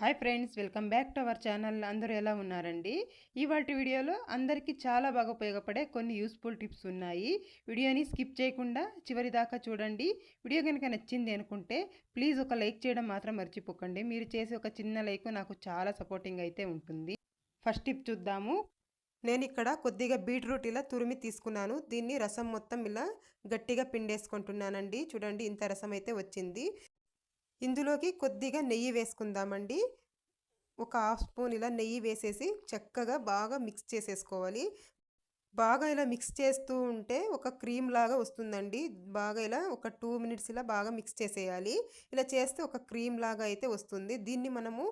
Hi friends welcome back to our channel. అందరూ ఎలా ఉన్నారండి? ఇవాటి వీడియోలో అందరికీ చాలా బాగా ఉపయోగపడే కొన్ని యూస్ఫుల్ టిప్స్ ఉన్నాయి. వీడియోని స్కిప్ చేయకుండా చివరి దాకా చూడండి. వీడియో కనుక నచ్చింది అనుకుంటే ప్లీజ్ ఒక లైక్ చేయడం మాత్రం మర్చిపోకండి. మీరు చేసే ఒక చిన్న లైక్ నాకు చాలా సపోర్టింగ్ అయితే ఉంటుంది. ఫస్ట్ టిప్ చూద్దాము. నేను ఇక్కడ కొద్దిగా బీట్రూట్ ఇలా తురిమి తీసుకున్నాను. దీన్ని రసం మొత్తం ఇలా గట్టిగా పిండేసుకుంటున్నానండి. చూడండి ఇంత రసం అయితే వచ్చింది. ఇందులోకి కొద్దిగా నెయ్యి వేసుకుందామండి. ఒక హాఫ్ స్పూన్ ఇలా నెయ్యి వేసేసి చక్కగా బాగా మిక్స్ చేసేసుకోవాలి. బాగా ఇలా మిక్స్ చేస్తూ ఉంటే ఒక క్రీమ్ లాగా వస్తుందండి. బాగా ఇలా ఒక టూ మినిట్స్ ఇలా బాగా మిక్స్ చేసేయాలి. ఇలా చేస్తే ఒక క్రీమ్ లాగా అయితే వస్తుంది. దీన్ని మనము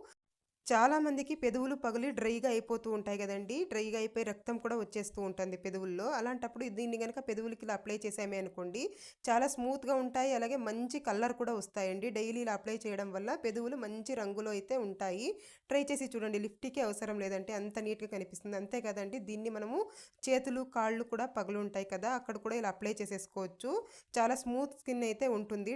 చాలా మందికి పెదవులు పగిలి డ్రైగా అయిపోతూ ఉంటాయి కదండి. డ్రైగా అయిపోయి రక్తం కూడా వచ్చేస్తూ ఉంటుంది పెదవుల్లో. అలాంటప్పుడు దీన్ని కనుక పెదవులకి ఇలా అప్లై చేసామే అనుకోండి చాలా స్మూత్గా ఉంటాయి. అలాగే మంచి కలర్ కూడా వస్తాయండి. డైలీ ఇలా అప్లై చేయడం వల్ల పెదవులు మంచి రంగులో అయితే ఉంటాయి. ట్రై చేసి చూడండి. లిఫ్ట్కి అవసరం లేదంటే అంత నీట్గా కనిపిస్తుంది. అంతే కదండి. దీన్ని మనము చేతులు కాళ్ళు కూడా పగులు ఉంటాయి కదా అక్కడ కూడా ఇలా అప్లై చేసేసుకోవచ్చు. చాలా స్మూత్ స్కిన్ అయితే ఉంటుంది.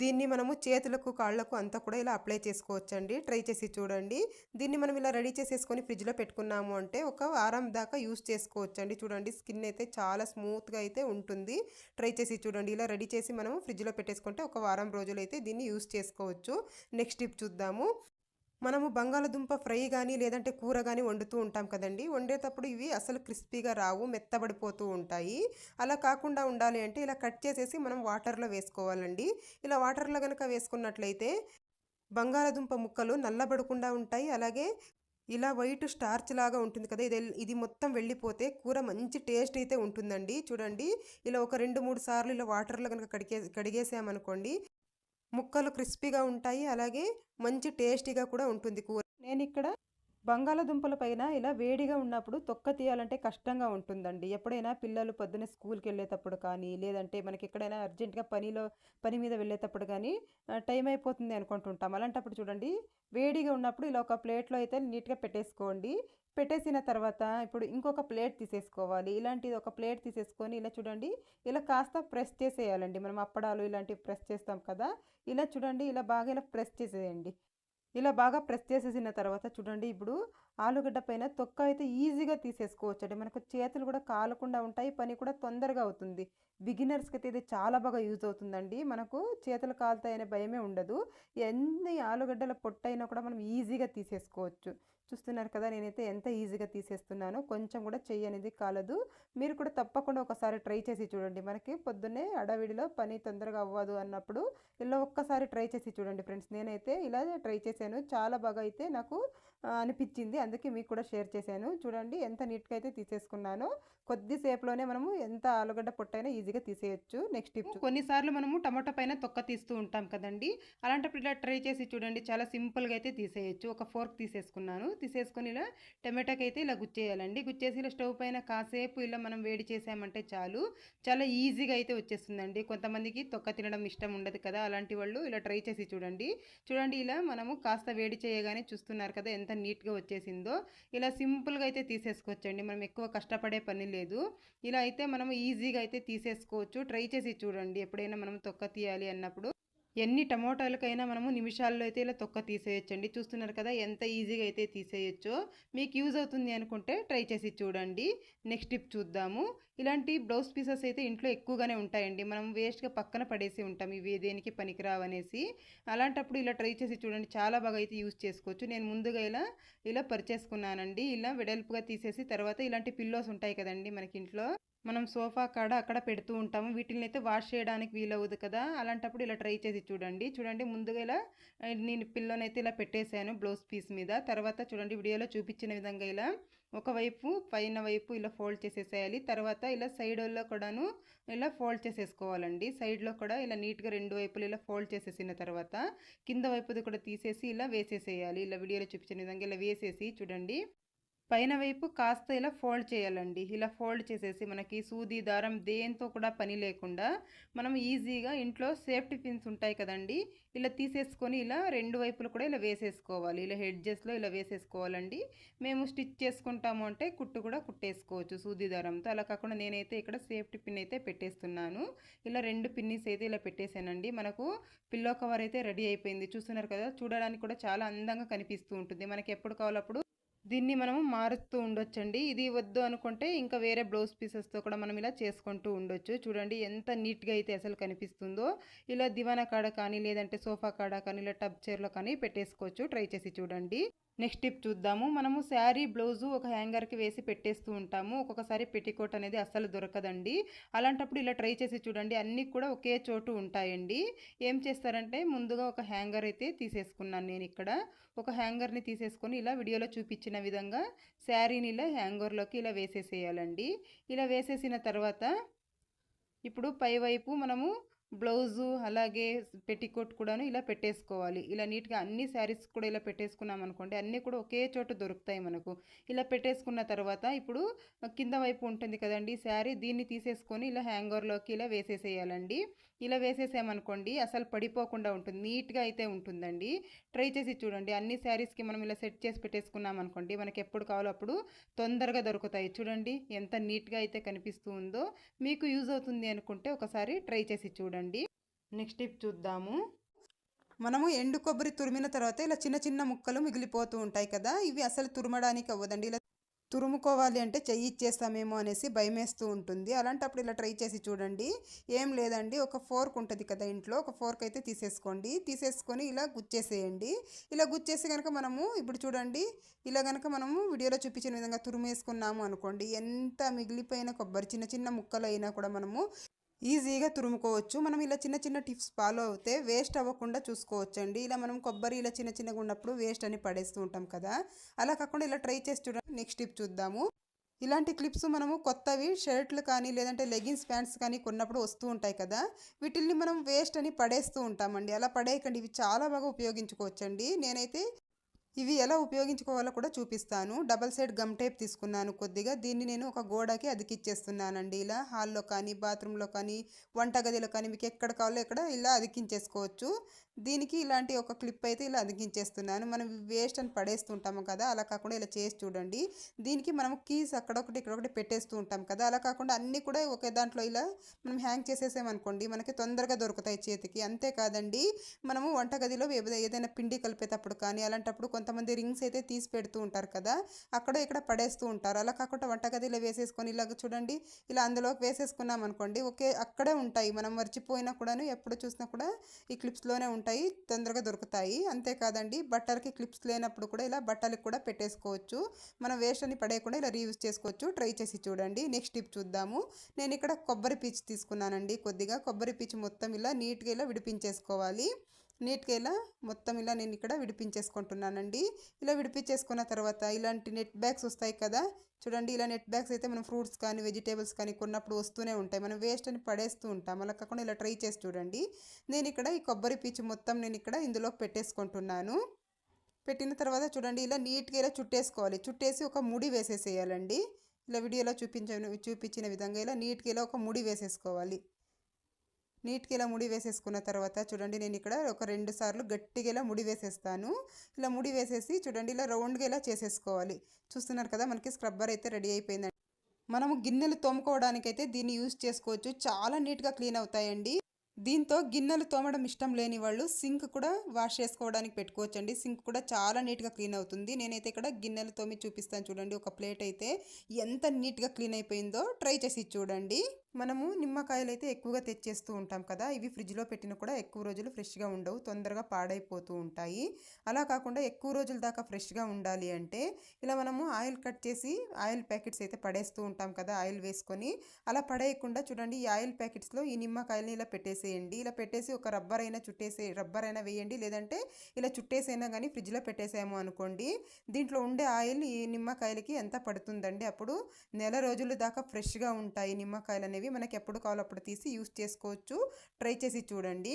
దీన్ని మనము చేతులకు కాళ్ళకు అంతా కూడా ఇలా అప్లై చేసుకోవచ్చండి. ట్రై చేసి చూడండి. దీన్ని మనం ఇలా రెడీ చేసేసుకొని ఫ్రిడ్జ్లో పెట్టుకున్నాము అంటే ఒక వారం దాకా యూస్ చేసుకోవచ్చండి. చూడండి స్కిన్ అయితే చాలా స్మూత్గా అయితే ఉంటుంది. ట్రై చేసి చూడండి. ఇలా రెడీ చేసి మనము ఫ్రిడ్జ్లో పెట్టేసుకుంటే ఒక వారం రోజులు అయితే దీన్ని యూస్ చేసుకోవచ్చు. నెక్స్ట్ టిప్ చూద్దాము. మనము బంగాళదుంప ఫ్రై కానీ లేదంటే కూర కానీ వండుతూ ఉంటాం కదండి. వండేటప్పుడు ఇవి అసలు క్రిస్పీగా రావు మెత్తబడిపోతూ ఉంటాయి. అలా కాకుండా ఉండాలి అంటే ఇలా కట్ చేసేసి మనం వాటర్లో వేసుకోవాలండి. ఇలా వాటర్లో కనుక వేసుకున్నట్లయితే బంగాళదుంప ముక్కలు నల్లబడకుండా ఉంటాయి. అలాగే ఇలా వైట్ స్టార్చ్ లాగా ఉంటుంది కదా ఇది ఇది మొత్తం వెళ్ళిపోతే కూర మంచి టేస్ట్ అయితే ఉంటుందండి. చూడండి ఇలా ఒక రెండు మూడు సార్లు ఇలా వాటర్లో కనుక కడిగే కడిగేసామనుకోండి ముక్కలు క్రిస్పీగా ఉంటాయి. అలాగే మంచి టేస్టీగా కూడా ఉంటుంది కూర. నేను ఇక్కడ బంగాళదుంపల పైన ఇలా వేడిగా ఉన్నప్పుడు తొక్క తీయాలంటే కష్టంగా ఉంటుందండి. ఎప్పుడైనా పిల్లలు పొద్దున్న స్కూల్కి వెళ్ళేటప్పుడు కానీ లేదంటే మనకి ఎక్కడైనా అర్జెంటుగా పనిలో పని మీద వెళ్ళేటప్పుడు కానీ టైం అయిపోతుంది అనుకుంటుంటాం. అలాంటప్పుడు చూడండి వేడిగా ఉన్నప్పుడు ఇలా ఒక ప్లేట్లో అయితే నీట్గా పెట్టేసుకోండి. పెట్టేసిన తర్వాత ఇప్పుడు ఇంకొక ప్లేట్ తీసేసుకోవాలి. ఇలాంటిది ఒక ప్లేట్ తీసేసుకొని ఇలా చూడండి ఇలా కాస్త ప్రెస్ చేసేయాలండి. మనం అప్పడాలు ఇలాంటివి ప్రెస్ చేస్తాం కదా ఇలా చూడండి ఇలా బాగా ఇలా ప్రెస్ చేసేయండి. ఇలా బాగా ప్రెస్ చేసేసిన తర్వాత చూడండి ఇప్పుడు ఆలుగడ్డ పైన తొక్క అయితే ఈజీగా తీసేసుకోవచ్చు అండి మనకు చేతులు కూడా కాలకుండా ఉంటాయి పని కూడా తొందరగా అవుతుంది. బిగినర్స్కి అయితే ఇది చాలా బాగా యూజ్ అవుతుందండి. మనకు చేతులు కాలుతాయనే భయమే ఉండదు. ఎన్ని ఆలుగడ్డల పొట్టైనా కూడా మనం ఈజీగా తీసేసుకోవచ్చు. చూస్తున్నారు కదా నేనైతే ఎంత ఈజీగా తీసేస్తున్నానో కొంచెం కూడా చెయ్యి అనేది కాలదు. మీరు కూడా తప్పకుండా ఒకసారి ట్రై చేసి చూడండి. మనకి పొద్దున్నే అడవిడిలో పని తొందరగా అవ్వదు అన్నప్పుడు ఇలా ఒక్కసారి ట్రై చేసి చూడండి ఫ్రెండ్స్. నేనైతే ఇలా ట్రై చేశాను. చాలా బాగా అయితే నాకు అనిపించింది. అందుకే మీకు కూడా షేర్ చేశాను. చూడండి ఎంత నీట్గా అయితే తీసేసుకున్నానో. కొద్దిసేపులోనే మనము ఎంత ఆలుగడ్డ పొట్టైనా ఈజీగా తీసేయచ్చు. నెక్స్ట్ టిప్ కొన్నిసార్లు మనము టమాటో పైన తొక్క తీస్తూ ఉంటాం కదండి. అలాంటప్పుడు ఇలా ట్రై చేసి చూడండి. చాలా సింపుల్గా అయితే తీసేయచ్చు. ఒక ఫోర్క్ తీసేసుకున్నాను. తీసేసుకొని ఇలా టమాటాకి అయితే ఇలా గుచ్చేయాలండి. గుచ్చేసి ఇలా స్టవ్ పైన కాసేపు ఇలా మనం వేడి చేసామంటే చాలు. చాలా ఈజీగా అయితే వచ్చేస్తుందండి. కొంతమందికి తొక్క తినడం ఇష్టం ఉండదు కదా. అలాంటి వాళ్ళు ఇలా ట్రై చేసి చూడండి. చూడండి ఇలా మనము కాస్త వేడి చేయగానే చూస్తున్నారు కదా ఎంత నీట్గా వచ్చేసిందో. ఇలా సింపుల్గా అయితే తీసేసుకోవచ్చండి. మనం ఎక్కువ కష్టపడే పని లేదు. లేదు. ఇలా అయితే మనం ఈజీగా అయితే తీసేసుకోవచ్చు. ట్రై చేసి చూడండి. ఎప్పుడైనా మనం తొక్క తీయాలి అన్నప్పుడు. ఎన్ని టమోటాలకైనా మనము నిమిషాల్లో అయితే ఇలా తొక్క తీసేయచ్చండి. చూస్తున్నారు కదా ఎంత ఈజీగా అయితే తీసేయచ్చో మీకు యూజ్ అవుతుంది అనుకుంటే ట్రై చేసి చూడండి. నెక్స్ట్ టిప్ చూద్దాము. ఇలాంటి బ్లౌజ్ పీసెస్ అయితే ఇంట్లో ఎక్కువగానే ఉంటాయండి. మనం వేస్ట్గా పక్కన పడేసి ఉంటాం. ఇవి దేనికి పనికిరావనేసి అలాంటప్పుడు ఇలా ట్రై చేసి చూడండి. చాలా బాగా అయితే యూజ్ చేసుకోవచ్చు. నేను ముందుగా ఇలా ఇలా పరిచేసుకున్నానండి. ఇలా వెడల్పుగా తీసేసి తర్వాత ఇలాంటి పిల్లోస్ ఉంటాయి కదండి మనకి ఇంట్లో. మనం సోఫా కాడ అక్కడ పెడుతూ ఉంటాము. వీటిని అయితే వాష్ చేయడానికి వీలవుదు కదా. అలాంటప్పుడు ఇలా ట్రై చేసి చూడండి. చూడండి ముందుగా ఇలా నేను పిల్లనైతే ఇలా పెట్టేశాను బ్లౌజ్ పీస్ మీద. తర్వాత చూడండి వీడియోలో చూపించిన విధంగా ఇలా ఒకవైపు పైన వైపు ఇలా ఫోల్డ్ చేసేసేయాలి. తర్వాత ఇలా సైడ్లో కూడాను ఇలా ఫోల్డ్ చేసేసుకోవాలండి. సైడ్లో కూడా ఇలా నీట్గా రెండు వైపులు ఇలా ఫోల్డ్ చేసేసిన తర్వాత కింద వైపుది కూడా తీసేసి ఇలా వేసేసేయాలి. ఇలా వీడియోలో చూపించిన విధంగా ఇలా వేసేసి చూడండి. పైన వైపు కాస్త ఇలా ఫోల్డ్ చేయాలండి. ఇలా ఫోల్డ్ చేసేసి మనకి సూది దారం దేంతో కూడా పని లేకుండా మనం ఈజీగా ఇంట్లో సేఫ్టీ పిన్స్ ఉంటాయి కదండి. ఇలా తీసేసుకొని ఇలా రెండు వైపులు కూడా ఇలా వేసేసుకోవాలి. ఇలా హెడ్జెస్లో ఇలా వేసేసుకోవాలండి. మేము స్టిచ్ చేసుకుంటాము అంటే కుట్టు కూడా కుట్టేసుకోవచ్చు సూది దారంతో. అలా కాకుండా నేనైతే ఇక్కడ సేఫ్టీ పిన్ అయితే పెట్టేస్తున్నాను. ఇలా రెండు పిన్నిస్ అయితే ఇలా పెట్టేశానండి. మనకు పిల్లో కవర్ అయితే రెడీ అయిపోయింది. చూస్తున్నారు కదా చూడడానికి కూడా చాలా అందంగా కనిపిస్తూ ఉంటుంది. మనకి ఎప్పుడు కావాలప్పుడు దీన్ని మనము మారుస్తూ ఉండొచ్చండి. ఇది వద్దు అనుకుంటే ఇంకా వేరే బ్లౌజ్ పీసెస్తో కూడా మనం ఇలా చేసుకుంటూ ఉండొచ్చు. చూడండి ఎంత నీట్గా అయితే అసలు కనిపిస్తుందో. ఇలా దివానా కాడ కానీ లేదంటే సోఫా కాడ కానీ ఇలా టబ్ చైర్లో కానీ పెట్టేసుకోవచ్చు. ట్రై చేసి చూడండి. నెక్స్ట్ టిప్ చూద్దాము. మనము శారీ బ్లౌజు ఒక హ్యాంగర్కి వేసి పెట్టేస్తూ ఉంటాము. ఒక్కొక్కసారి పెట్టికోట్ అనేది అస్సలు దొరకదండి. అలాంటప్పుడు ఇలా ట్రై చేసి చూడండి. అన్నీ కూడా ఒకే చోటు ఉంటాయండి. ఏం చేస్తారంటే ముందుగా ఒక హ్యాంగర్ అయితే తీసేసుకున్నాను నేను ఇక్కడ. ఒక హ్యాంగర్ని తీసేసుకొని ఇలా వీడియోలో చూపించిన విధంగా శారీని ఇలా హ్యాంగర్లోకి ఇలా వేసేసేయాలండి. ఇలా వేసేసిన తర్వాత ఇప్పుడు పైవైపు మనము బ్లౌజు అలాగే పెట్టికోట్ కూడాను ఇలా పెట్టేసుకోవాలి. ఇలా నీట్గా అన్ని శారీస్ కూడా ఇలా పెట్టేసుకున్నాం అనుకోండి అన్నీ కూడా ఒకే చోట దొరుకుతాయి మనకు. ఇలా పెట్టేసుకున్న తర్వాత ఇప్పుడు కింద వైపు ఉంటుంది కదండి శారీ దీన్ని తీసేసుకొని ఇలా హ్యాంగర్లోకి ఇలా వేసేసేయాలండి. ఇలా వేసేసామనుకోండి అసలు పడిపోకుండా ఉంటుంది నీట్గా అయితే ఉంటుందండి. ట్రై చేసి చూడండి అన్ని శారీస్కి మనం ఇలా సెట్ చేసి పెట్టేసుకున్నాం అనుకోండి మనకి ఎప్పుడు కావాలో అప్పుడు తొందరగా దొరుకుతాయి. చూడండి ఎంత నీట్గా అయితే కనిపిస్తూ ఉందో మీకు యూజ్ అవుతుంది అనుకుంటే ఒకసారి ట్రై చేసి చూడండి. నెక్స్ట్ టిప్ చూద్దాము. మనము ఎండు కొబ్బరి తురిమిన తర్వాత ఇలా చిన్న చిన్న ముక్కలు మిగిలిపోతూ ఉంటాయి కదా ఇవి అసలు తురమడానికి అవ్వదండి. ఇలా తురుముకోవాలి అంటే చెయ్యి ఇచ్చేస్తామేమో అనేసి భయమేస్తూ ఉంటుంది. అలాంటప్పుడు ఇలా ట్రై చేసి చూడండి. ఏం లేదండి ఒక ఫోర్క్ ఉంటుంది కదా ఇంట్లో ఒక ఫోర్క్ అయితే తీసేసుకోండి. తీసేసుకొని ఇలా గుచ్చేసేయండి. ఇలా గుచ్చేసి కనుక మనము ఇప్పుడు చూడండి ఇలా కనుక మనము వీడియోలో చూపించిన విధంగా తురుమేసుకున్నాము అనుకోండి ఎంత మిగిలిపోయిన కొబ్బరి చిన్న చిన్న ముక్కలు అయినా కూడా మనము ఈజీగా తురుముకోవచ్చు. మనం ఇలా చిన్న చిన్న టిప్స్ ఫాలో అవుతే వేస్ట్ అవ్వకుండా చూసుకోవచ్చండి. ఇలా మనం కొబ్బరి ఇలా చిన్న చిన్నగా ఉన్నప్పుడు వేస్ట్ అని పడేస్తూ ఉంటాం కదా. అలా కాకుండా ఇలా ట్రై చేసి చూడండి. నెక్స్ట్ టిప్ చూద్దాము. ఇలాంటి క్లిప్స్ మనము కొత్తవి షర్ట్లు కానీ లేదంటే లెగిన్స్ ప్యాంట్స్ కానీ కొన్నప్పుడు వస్తూ ఉంటాయి కదా. వీటిల్ని మనం వేస్ట్ అని పడేస్తూ ఉంటామండి. అలా పడేయకండి. ఇవి చాలా బాగా ఉపయోగించుకోవచ్చండి. నేనైతే ఇవి ఎలా ఉపయోగించుకోవాలో కూడా చూపిస్తాను. డబల్ సైడ్ గమ్ టేప్ తీసుకున్నాను కొద్దిగా. దీన్ని నేను ఒక గోడకి అతికిచ్చేస్తున్నానండి. ఇలా హాల్లో కానీ బాత్రూంలో కానీ వంటగదిలో కానీ మీకు ఎక్కడ కావాలో ఎక్కడ ఇలా అతికించేసుకోవచ్చు. దీనికి ఇలాంటి ఒక క్లిప్ అయితే ఇలా అతికించేస్తున్నాను మనం వేస్ట్ అని పడేస్తుంటాము కదా అలా కాకుండా ఇలా చేసి చూడండి. దీనికి మనం కీస్ అక్కడొకటి ఇక్కడొకటి పెట్టేస్తూ ఉంటాం కదా అలా కాకుండా అన్నీ కూడా ఒకే దాంట్లో ఇలా మనం హ్యాంగ్ చేసేసామనుకోండి మనకి తొందరగా దొరుకుతాయి చేతికి. అంతేకాదండి మనము వంటగదిలో ఏదైనా పిండి కలిపేటప్పుడు కానీ అలాంటప్పుడు కొంతమంది రింగ్స్ అయితే తీసి పెడుతూ ఉంటారు కదా అక్కడ ఇక్కడ పడేస్తూ ఉంటారు. అలా కాకుండా వంటగదిలో వేసేసుకొని ఇలాగ చూడండి ఇలా అందులోకి వేసేసుకున్నాం అనుకోండి ఓకే అక్కడే ఉంటాయి. మనం మర్చిపోయినా కూడాను ఎప్పుడు చూసినా కూడా ఈ క్లిప్స్లోనే ఉంటాయి. ఉంటాయి తొందరగా దొరుకుతాయి. అంతేకాదండి బట్టలకి క్లిప్స్ లేనప్పుడు కూడా ఇలా బట్టలకు కూడా పెట్టేసుకోవచ్చు. మనం వేస్ట్ అని పడేయకుండా ఇలా రీయూజ్ చేసుకోవచ్చు. ట్రై చేసి చూడండి. నెక్స్ట్ టిప్ చూద్దాము. నేను ఇక్కడ కొబ్బరి పీచు తీసుకున్నానండి. కొద్దిగా కొబ్బరి పీచు మొత్తం ఇలా నీట్గా ఇలా విడిపించేసుకోవాలి. నీట్గా ఇలా మొత్తం ఇలా నేను ఇక్కడ విడిపించేసుకుంటున్నానండి. ఇలా విడిపించేసుకున్న తర్వాత ఇలాంటి నెట్ బ్యాగ్స్ వస్తాయి కదా చూడండి ఇలా నెట్ బ్యాగ్స్ అయితే మనం ఫ్రూట్స్ కానీ వెజిటేబుల్స్ కానీ కొన్నప్పుడు వస్తూనే ఉంటాయి. మనం వేస్ట్ అని పడేస్తూ ఉంటాం. అలా కాకుండా ఇలా ట్రై చేసి చూడండి. నేను ఇక్కడ ఈ కొబ్బరి పీచు మొత్తం నేను ఇక్కడ ఇందులో పెట్టేసుకుంటున్నాను. పెట్టిన తర్వాత చూడండి ఇలా నీట్గా ఇలా చుట్టేసుకోవాలి. చుట్టేసి ఒక ముడి వేసేసేయాలండి. ఇలా వీడియోలో చూపించిన చూపించిన విధంగా ఇలా నీట్గా ఇలా ఒక ముడి వేసేసుకోవాలి. నీట్గా ఇలా ముడి వేసేసుకున్న తర్వాత చూడండి నేను ఇక్కడ ఒక రెండు సార్లు గట్టిగా ఇలా ముడి వేసేస్తాను. ఇలా ముడి వేసేసి చూడండి ఇలా రౌండ్గా ఇలా చేసేసుకోవాలి. చూస్తున్నారు కదా మనకి స్క్రబ్బర్ అయితే రెడీ అయిపోయిందండి. మనము గిన్నెలు తోముకోవడానికైతే దీన్ని యూజ్ చేసుకోవచ్చు. చాలా నీట్గా క్లీన్ అవుతాయండి. దీంతో గిన్నెలు తోమడం ఇష్టం లేని వాళ్ళు సింక్ కూడా వాష్ చేసుకోవడానికి పెట్టుకోవచ్చండి. సింక్ కూడా చాలా నీట్గా క్లీన్ అవుతుంది. నేనైతే ఇక్కడ గిన్నెలు తోమి చూపిస్తాను చూడండి ఒక ప్లేట్ అయితే ఎంత నీట్గా క్లీన్ అయిపోయిందో ట్రై చేసి చూడండి. మనము నిమ్మకాయలు అయితే ఎక్కువగా తెచ్చేస్తూ ఉంటాం కదా ఇవి ఫ్రిడ్జ్లో పెట్టిన కూడా ఎక్కువ రోజులు ఫ్రెష్గా ఉండవు తొందరగా పాడైపోతూ ఉంటాయి. అలా కాకుండా ఎక్కువ రోజుల దాకా ఫ్రెష్గా ఉండాలి అంటే ఇలా మనము ఆయిల్ కట్ చేసి ఆయిల్ ప్యాకెట్స్ అయితే పడేస్తూ ఉంటాం కదా ఆయిల్ వేసుకొని. అలా పడేయకుండా చూడండి ఈ ఆయిల్ ప్యాకెట్స్లో ఈ నిమ్మకాయలని ఇలా పెట్టేసేయండి. ఇలా పెట్టేసి ఒక రబ్బర్ అయినా చుట్టేసే రబ్బర్ అయినా వేయండి. లేదంటే ఇలా చుట్టేసైనా కానీ ఫ్రిడ్జ్లో పెట్టేసాము అనుకోండి దీంట్లో ఉండే ఆయిల్ ఈ నిమ్మకాయలకి ఎంత పడుతుందండి? అప్పుడు నెల రోజుల దాకా ఫ్రెష్గా ఉంటాయి నిమ్మకాయలు అనేవి మనకి ఎప్పుడు కావాలో అప్పుడు తీసి యూస్ చేసుకోవచ్చు. ట్రై చేసి చూడండి.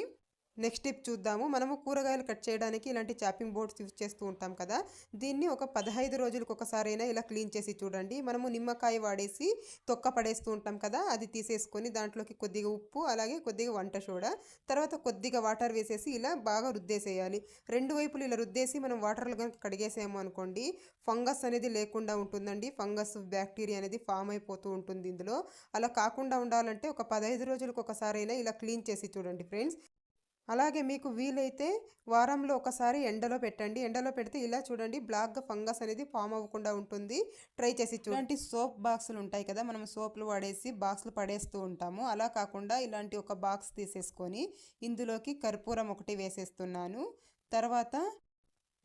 నెక్స్ట్ టిప్ చూద్దాము. మనము కూరగాయలు కట్ చేయడానికి ఇలాంటి చాపింగ్ బోర్డ్స్ యూజ్ చేస్తూ ఉంటాం కదా. దీన్ని ఒక పదహైదు రోజులకు ఒకసారైనా ఇలా క్లీన్ చేసి చూడండి. మనము నిమ్మకాయ వాడేసి తొక్క పడేస్తూ ఉంటాం కదా అది తీసేసుకొని దాంట్లోకి కొద్దిగా ఉప్పు అలాగే కొద్దిగా వంట సోడా తర్వాత కొద్దిగా వాటర్ వేసేసి ఇలా బాగా రుద్దేసేయాలి. రెండు వైపులు ఇలా రుద్దేసి మనం వాటర్లో కనుక కడిగేసాము అనుకోండి ఫంగస్ అనేది లేకుండా ఉంటుందండి. ఫంగస్ బ్యాక్టీరియా అనేది ఫామ్ అయిపోతూ ఉంటుంది ఇందులో. అలా కాకుండా ఉండాలంటే ఒక పదహైదు రోజులకు ఒకసారైనా ఇలా క్లీన్ చేసి చూడండి ఫ్రెండ్స్. అలాగే మీకు వీలైతే వారంలో ఒకసారి ఎండలో పెట్టండి. ఎండలో పెడితే ఇలా చూడండి బ్లాక్గా ఫంగస్ అనేది ఫామ్ అవ్వకుండా ఉంటుంది. ట్రై చేసి చూడండి. సోప్ బాక్సులు ఉంటాయి కదా మనం సోప్లు వాడేసి బాక్సులు పడేస్తూ ఉంటాము. అలా కాకుండా ఇలాంటి ఒక బాక్స్ తీసేసుకొని ఇందులోకి కర్పూరం ఒకటి వేసేస్తున్నాను. తర్వాత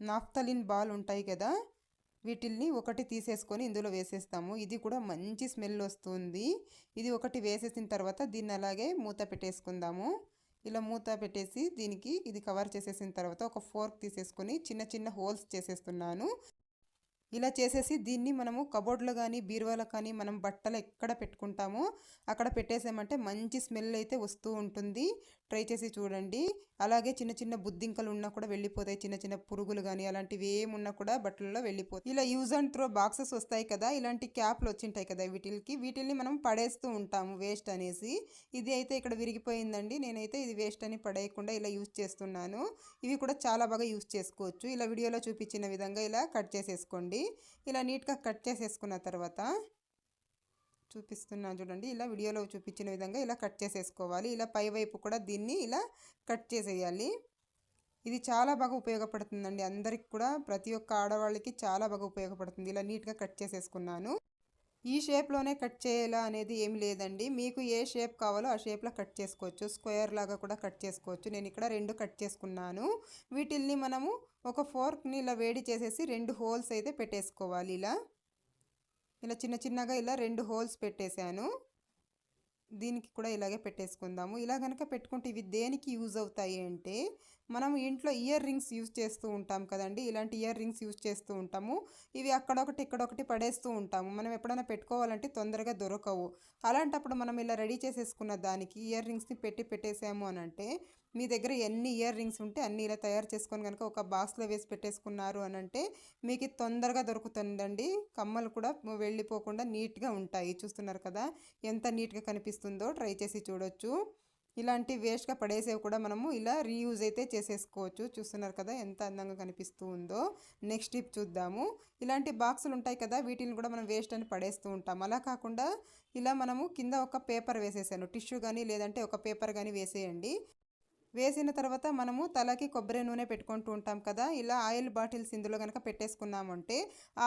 నాఫ్తలిన్ బాల్ ఉంటాయి కదా వీటిల్ని ఒకటి తీసేసుకొని ఇందులో వేసేస్తాము. ఇది కూడా మంచి స్మెల్ వస్తుంది. ఇది ఒకటి వేసేసిన తర్వాత దీన్ని అలాగే మూత పెట్టేసుకుందాము. ఇలా మూత పెట్టేసి దీనికి ఇది కవర్ చేసేసిన తర్వాత ఒక ఫోర్క్ తీసేసుకొని చిన్న చిన్న హోల్స్ చేసేస్తున్నాను. ఇలా చేసేసి దీన్ని మనము కబోర్డ్లో కానీ బీరువాలో కానీ మనం బట్టలు ఎక్కడ పెట్టుకుంటామో అక్కడ పెట్టేసామంటే మంచి స్మెల్ అయితే వస్తూ ఉంటుంది. ట్రై చేసి చూడండి. అలాగే చిన్న చిన్న బుద్ధింకలు ఉన్నా కూడా వెళ్ళిపోతాయి. చిన్న చిన్న పురుగులు కానీ అలాంటివి ఏమున్నా కూడా బట్టలలో వెళ్ళిపోతాయి. ఇలా యూజ్ అండ్ త్రో బాక్సెస్ వస్తాయి కదా ఇలాంటి క్యాప్లు వచ్చింటాయి కదా వీటికి. వీటిల్ని మనం పడేస్తూ ఉంటాము వేస్ట్ అనేసి. ఇది అయితే ఇక్కడ విరిగిపోయిందండి. నేనైతే ఇది వేస్ట్ అని పడేయకుండా ఇలా యూజ్ చేస్తున్నాను. ఇవి కూడా చాలా బాగా యూజ్ చేసుకోవచ్చు. ఇలా వీడియోలో చూపించిన విధంగా ఇలా కట్ చేసేసుకోండి. ఇలా నీట్గా కట్ చేసేసుకున్న తర్వాత చూపిస్తున్నాను చూడండి. ఇలా వీడియోలో చూపించిన విధంగా ఇలా కట్ చేసేసుకోవాలి. ఇలా పైవైపు కూడా దీన్ని ఇలా కట్ చేసేయాలి. ఇది చాలా బాగా ఉపయోగపడుతుందండి. అందరికి కూడా ప్రతి ఒక్క ఆడవాళ్ళకి చాలా బాగా ఉపయోగపడుతుంది. ఇలా నీట్గా కట్ చేసేసుకున్నాను. ఈ షేప్లోనే కట్ చేయాలా అనేది ఏమి లేదండి. మీకు ఏ షేప్ కావాలో ఆ షేప్లో కట్ చేసుకోవచ్చు. స్క్వేర్ లాగా కూడా కట్ చేసుకోవచ్చు. నేను ఇక్కడ రెండు కట్ చేసుకున్నాను. వీటిల్ని మనము ఒక ఫోర్క్ని ఇలా వేడి చేసేసి రెండు హోల్స్ అయితే పెట్టేసుకోవాలి ఇలా. ఇలా చిన్న చిన్నగా ఇలా రెండు హోల్స్ పెట్టేశాను. దీనికి కూడా ఇలాగే పెట్టేసుకుందాము. ఇలా కనుక పెట్టుకుంటే ఇవి దేనికి యూజ్ అవుతాయి అంటే మనం ఇంట్లో ఇయర్ రింగ్స్ యూజ్ చేస్తూ ఉంటాం కదండి. ఇలాంటి ఇయర్ రింగ్స్ యూజ్ చేస్తూ ఉంటాము. ఇవి అక్కడొకటి ఇక్కడొకటి పడేస్తూ ఉంటాము. మనం ఎప్పుడైనా పెట్టుకోవాలంటే తొందరగా దొరకవు. అలాంటప్పుడు మనం ఇలా రెడీ చేసేసుకున్న దానికి ఇయర్ రింగ్స్ని పెట్టి పెట్టేసాము అని అంటే మీ దగ్గర ఎన్ని ఇయర్ రింగ్స్ ఉంటే అన్ని ఇలా తయారు చేసుకొని కనుక ఒక బాక్స్లో వేసి పెట్టేసుకున్నారు అని అంటే మీకు తొందరగా దొరుకుతుందండి. కమ్మలు కూడా వెళ్ళిపోకుండా నీట్గా ఉంటాయి. చూస్తున్నారు కదా? ఎంత నీట్గా కనిపిస్తుందో ట్రై చేసి చూడొచ్చు. ఇలాంటి వేస్ట్గా పడేసేవి కూడా మనము ఇలా రీయూజ్ అయితే చేసేసుకోవచ్చు. చూస్తున్నారు కదా? ఎంత అందంగా కనిపిస్తూ ఉందో. నెక్స్ట్ టిప్ చూద్దాము. ఇలాంటి బాక్సులు ఉంటాయి కదా? వీటిని కూడా మనం వేస్ట్ అని పడేస్తూ ఉంటాం. అలా కాకుండా ఇలా మనము కింద ఒక పేపర్ వేసేసాను. టిష్యూ కానీ లేదంటే ఒక పేపర్ కానీ వేసేయండి. వేసిన తర్వాత మనము తలకి కొబ్బరి నూనె పెట్టుకుంటూ ఉంటాం కదా ఇలా ఆయిల్ బాటిల్స్ ఇందులో కనుక పెట్టేసుకున్నామంటే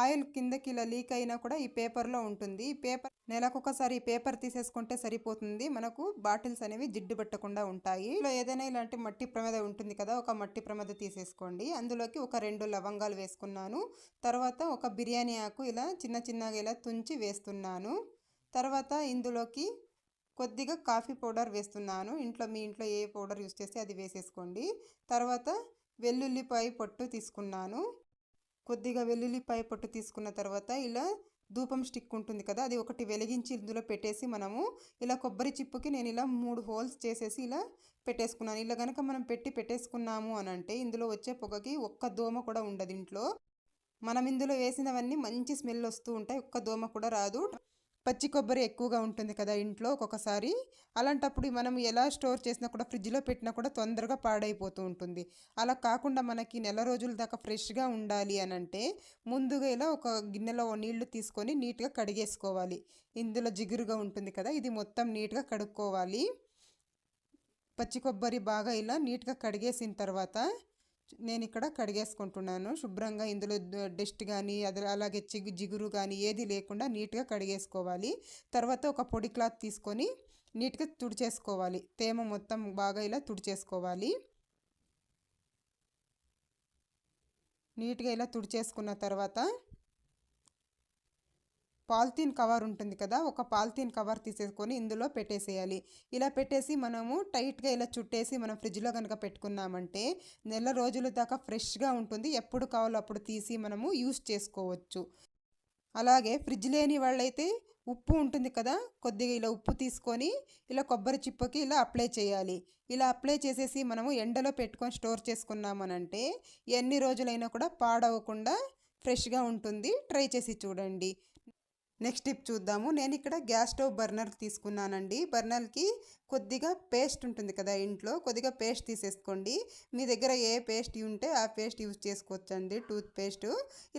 ఆయిల్ కిందకి ఇలా లీక్ అయినా కూడా ఈ పేపర్లో ఉంటుంది. ఈ పేపర్ నెలకొకసారి ఈ పేపర్ తీసేసుకుంటే సరిపోతుంది. మనకు బాటిల్స్ అనేవి జిడ్డు పట్టకుండా ఉంటాయి. ఇలా ఏదైనా ఇలాంటి మట్టి ప్రమేద ఉంటుంది కదా ఒక మట్టి ప్రమేద తీసేసుకోండి. అందులోకి ఒక రెండు లవంగాలు వేసుకున్నాను. తర్వాత ఒక బిర్యానీ ఆకు ఇలా చిన్న చిన్నగా ఇలా తుంచి వేస్తున్నాను. తర్వాత ఇందులోకి కొద్దిగా కాఫీ పౌడర్ వేస్తున్నాను. ఇంట్లో మీ ఇంట్లో ఏ పౌడర్ యూస్ చేస్తే అది వేసేసుకోండి. తర్వాత వెల్లుల్లిపాయ పొట్టు తీసుకున్నాను. కొద్దిగా వెల్లుల్లిపాయ పొట్టు తీసుకున్న తర్వాత ఇలా ధూపం స్టిక్ ఉంటుంది కదా అది ఒకటి వెలిగించి ఇందులో పెట్టేసి మనము ఇలా కొబ్బరి చిప్పుకి నేను ఇలా మూడు హోల్స్ చేసేసి ఇలా పెట్టేసుకున్నాను. ఇలా కనుక మనం పెట్టి పెట్టేసుకున్నాము అని అంటే ఇందులో వచ్చే పొగకి ఒక్క దోమ కూడా ఉండదు ఇంట్లో. మనం ఇందులో వేసినవన్నీ మంచి స్మెల్ వస్తూ ఉంటాయి. ఒక్క దోమ కూడా రాదు. పచ్చి కొబ్బరి ఎక్కువగా ఉంటుంది కదా ఇంట్లో ఒక్కొక్కసారి. అలాంటప్పుడు మనం ఎలా స్టోర్ చేసినా కూడా ఫ్రిడ్జ్లో పెట్టినా కూడా తొందరగా పాడైపోతూ ఉంటుంది. అలా కాకుండా మనకి నెల రోజుల దాకా ఫ్రెష్గా ఉండాలి అని అంటే ముందుగా ఇలా ఒక గిన్నెలో నీళ్ళు తీసుకొని నీట్గా కడిగేసుకోవాలి. ఇందులో జిగురుగా ఉంటుంది కదా ఇది మొత్తం నీట్గా కడుక్కోవాలి. పచ్చి కొబ్బరి బాగా ఇలా నీట్గా కడిగేసిన తర్వాత నేను ఇక్కడ కడిగేసుకుంటున్నాను. శుభ్రంగా ఇందులో డస్ట్ కానీ అది అలాగే చిగు జిగురు కానీ ఏది లేకుండా నీట్గా కడిగేసుకోవాలి. తర్వాత ఒక పొడి క్లాత్ తీసుకొని నీట్గా తుడిచేసుకోవాలి. తేమ మొత్తం బాగా ఇలా తుడిచేసుకోవాలి. నీట్గా ఇలా తుడిచేసుకున్న తర్వాత పాలిథీన్ కవర్ ఉంటుంది కదా ఒక పాలిథీన్ కవర్ తీసేసుకొని ఇందులో పెట్టేసేయాలి. ఇలా పెట్టేసి మనము టైట్గా ఇలా చుట్టేసి మనం ఫ్రిడ్జ్లో కనుక పెట్టుకున్నామంటే నెల రోజుల దాకా ఫ్రెష్గా ఉంటుంది. ఎప్పుడు కావాలో అప్పుడు తీసి మనము యూస్ చేసుకోవచ్చు. అలాగే ఫ్రిడ్జ్ లేని వాళ్ళైతే ఉప్పు ఉంటుంది కదా కొద్దిగా ఇలా ఉప్పు తీసుకొని ఇలా కొబ్బరి చిప్పకి ఇలా అప్లై చేయాలి. ఇలా అప్లై చేసేసి మనము ఎండలో పెట్టుకొని స్టోర్ చేసుకున్నామనంటే ఎన్ని రోజులైనా కూడా పాడవకుండా ఫ్రెష్గా ఉంటుంది. ట్రై చేసి చూడండి. నెక్స్ట్ టిప్ చూద్దాము. నేను ఇక్కడ గ్యాస్ స్టవ్ బర్నర్ తీసుకున్నానండి. బర్నర్కి కొద్దిగా పేస్ట్ ఉంటుంది కదా ఇంట్లో కొద్దిగా పేస్ట్ తీసేసుకోండి. మీ దగ్గర ఏ పేస్ట్ ఉంటే ఆ పేస్ట్ యూజ్ చేసుకోవచ్చండి. టూత్ పేస్ట్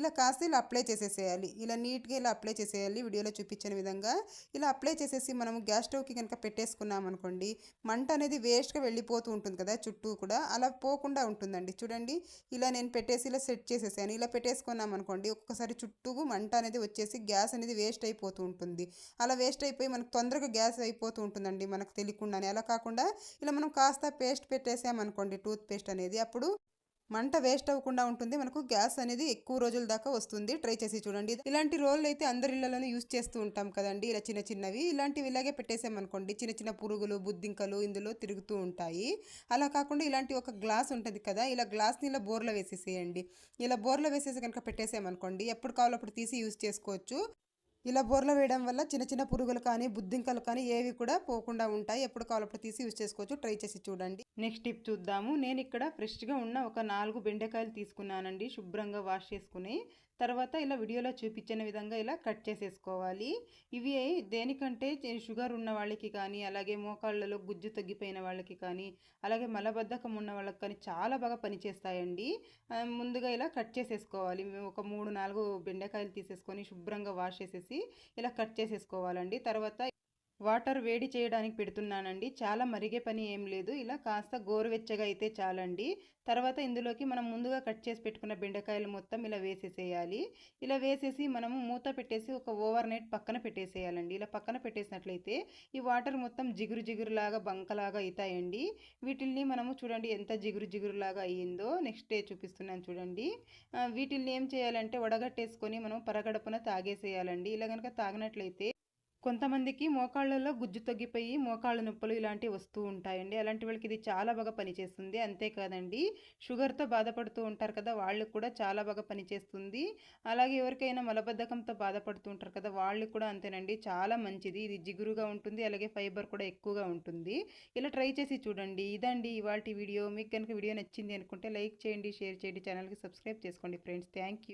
ఇలా కాస్త ఇలా అప్లై చేసేసేయాలి. ఇలా నీట్గా ఇలా అప్లై చేసేయాలి. వీడియోలో చూపించిన విధంగా ఇలా అప్లై చేసేసి మనం గ్యాస్ స్టవ్కి కనుక పెట్టేసుకున్నాం అనుకోండి మంట అనేది వేస్ట్గా వెళ్ళిపోతూ ఉంటుంది కదా చుట్టూ కూడా. అలా పోకుండా ఉంటుందండి. చూడండి ఇలా నేను పెట్టేసి ఇలా సెట్ చేసేసాను. ఇలా పెట్టేసుకున్నాం అనుకోండి ఒక్కసారి చుట్టూ మంట అనేది వచ్చేసి గ్యాస్ అనేది వేస్ట్ అయిపోతూ ఉంటుంది. అలా వేస్ట్ అయిపోయి మనకు తొందరగా గ్యాస్ అయిపోతూ ఉంటుందండి మనకు తెలియకుండానే అలా కాకుండా ఇలా మనం కాస్త పేస్ట్ పెట్టేసామనుకోండి టూత్ పేస్ట్ అనేది అప్పుడు మంట వేస్ట్ అవ్వకుండా ఉంటుంది. మనకు గ్యాస్ అనేది ఎక్కువ రోజుల దాకా వస్తుంది. ట్రై చేసి చూడండి. ఇలాంటి రోళ్ళు అయితే అందరి ఇళ్ళలోనే యూస్ చేస్తూ ఉంటాం కదండి. ఇలా చిన్న చిన్నవి. ఇలాంటివి ఇలాగే పెట్టేసామనుకోండి చిన్న చిన్న పురుగులు బుద్ధింకలు ఇందులో తిరుగుతూ ఉంటాయి. అలా కాకుండా ఇలాంటి ఒక గ్లాస్ ఉంటుంది కదా ఇలా గ్లాస్ని ఇలా బోర్లో వేసేసేయండి. ఇలా బోర్లో వేసేసి కనుక పెట్టేసామనుకోండి ఎప్పుడు కావాలో అప్పుడు తీసి యూస్ చేసుకోవచ్చు. ఇలా బోర్లో వేయడం వల్ల చిన్న చిన్న పురుగులు కానీ బుద్ధింకలు కానీ ఏవి కూడా పోకుండా ఉంటాయి. ఎప్పుడు కావాలప్పుడు తీసి యూజ్ చేసుకోవచ్చు. ట్రై చేసి చూడండి. నెక్స్ట్ టిప్ చూద్దాము. నేను ఇక్కడ ఫ్రెష్గా ఉన్న ఒక నాలుగు బెండకాయలు తీసుకున్నానండి. శుభ్రంగా వాష్ చేసుకుని తర్వాత ఇలా వీడియోలో చూపించిన విధంగా ఇలా కట్ చేసేసుకోవాలి. ఇవి దేనికంటే షుగర్ ఉన్న వాళ్ళకి కానీ అలాగే మోకాళ్ళలో గుజ్జు తగ్గిపోయిన వాళ్ళకి కానీ అలాగే మలబద్ధకం ఉన్న వాళ్ళకి కానీ చాలా బాగా పనిచేస్తాయండి. ముందుగా ఇలా కట్ చేసేసుకోవాలి. ఒక మూడు నాలుగు బెండకాయలు తీసేసుకొని శుభ్రంగా వాష్ చేసేసి ఇలా కట్ చేసేసుకోవాలండి. తర్వాత వాటర్ వేడి చేయడానికి పెడుతున్నానండి. చాలా మరిగే పని ఏం లేదు. ఇలా కాస్త గోరువెచ్చగా అయితే చాలండి. తర్వాత ఇందులోకి మనం ముందుగా కట్ చేసి పెట్టుకున్న బెండకాయలు మొత్తం ఇలా వేసేసేయాలి. ఇలా వేసేసి మనము మూత పెట్టేసి ఒక ఓవర్ నైట్ పక్కన పెట్టేసేయాలండి. ఇలా పక్కన పెట్టేసినట్లయితే ఈ వాటర్ మొత్తం జిగురు జిగురులాగా బంకలాగా అవుతాయండి వీటిల్ని మనము చూడండి ఎంత జిగురు జిగురులాగా అయ్యిందో. నెక్స్ట్ డే చూపిస్తున్నాను చూడండి. వీటిల్ని ఏం చేయాలంటే వడగట్టేసుకొని మనం పరగడపున తాగేసేయాలండి. ఇలా కనుక తాగినట్లయితే కొంతమందికి మోకాళ్ళలో గుజ్జు తగ్గిపోయి మోకాళ్ళ నొప్పులు ఇలాంటివి వస్తూ ఉంటాయండి. అలాంటి వాళ్ళకి ఇది చాలా బాగా పనిచేస్తుంది. అంతేకాదండి షుగర్తో బాధపడుతూ ఉంటారు కదా వాళ్ళకి కూడా చాలా బాగా పనిచేస్తుంది. అలాగే ఎవరికైనా మలబద్ధకంతో బాధపడుతూ ఉంటారు కదా వాళ్ళకి కూడా అంతేనండి చాలా మంచిది. ఇది జిగురుగా ఉంటుంది అలాగే ఫైబర్ కూడా ఎక్కువగా ఉంటుంది. ఇలా ట్రై చేసి చూడండి. ఇదండి ఇవాళ వీడియో. మీకు కనుక వీడియో నచ్చింది అనుకుంటే లైక్ చేయండి షేర్ చేయండి ఛానల్కి సబ్స్క్రైబ్ చేసుకోండి ఫ్రెండ్స్. థ్యాంక్